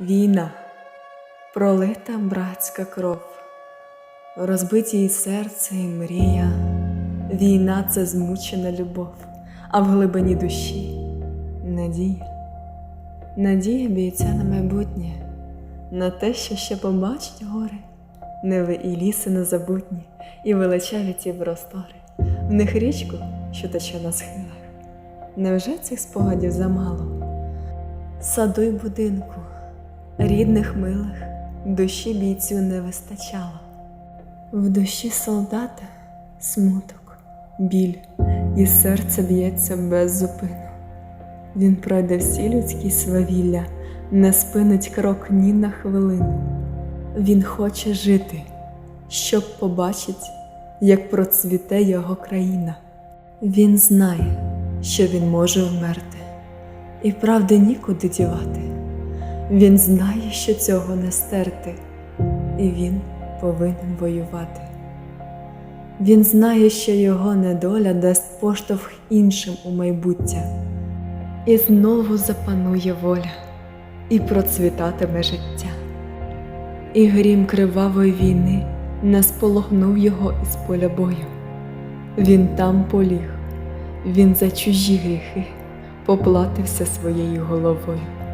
Війна, пролита братська кров, розбиті її серце і мрія. Війна це змучена любов, а в глибині душі надія. Надія бійця на майбутнє, на те, що ще побачить гори, неви і ліси незабутні, і величаві ті простори, в них річку, що тече на схилах. Невже цих спогадів замало? Саду й будинку, рідних милих, душі бійцю не вистачало. В душі солдата смуток, біль, і серце б'ється без зупину. Він пройде всі людські свавілля, не спинить крок ні на хвилину. Він хоче жити, щоб побачить, як процвіте його країна. Він знає, що він може вмерти, і правди нікуди дівати. Він знає, що цього не стерти, і він повинен воювати. Він знає, що його недоля дасть поштовх іншим у майбуття, і знову запанує воля, і процвітатиме життя. І грім кривавої війни не сполохнув його із поля бою. Він там поліг, він за чужі гріхи поплатився своєю головою.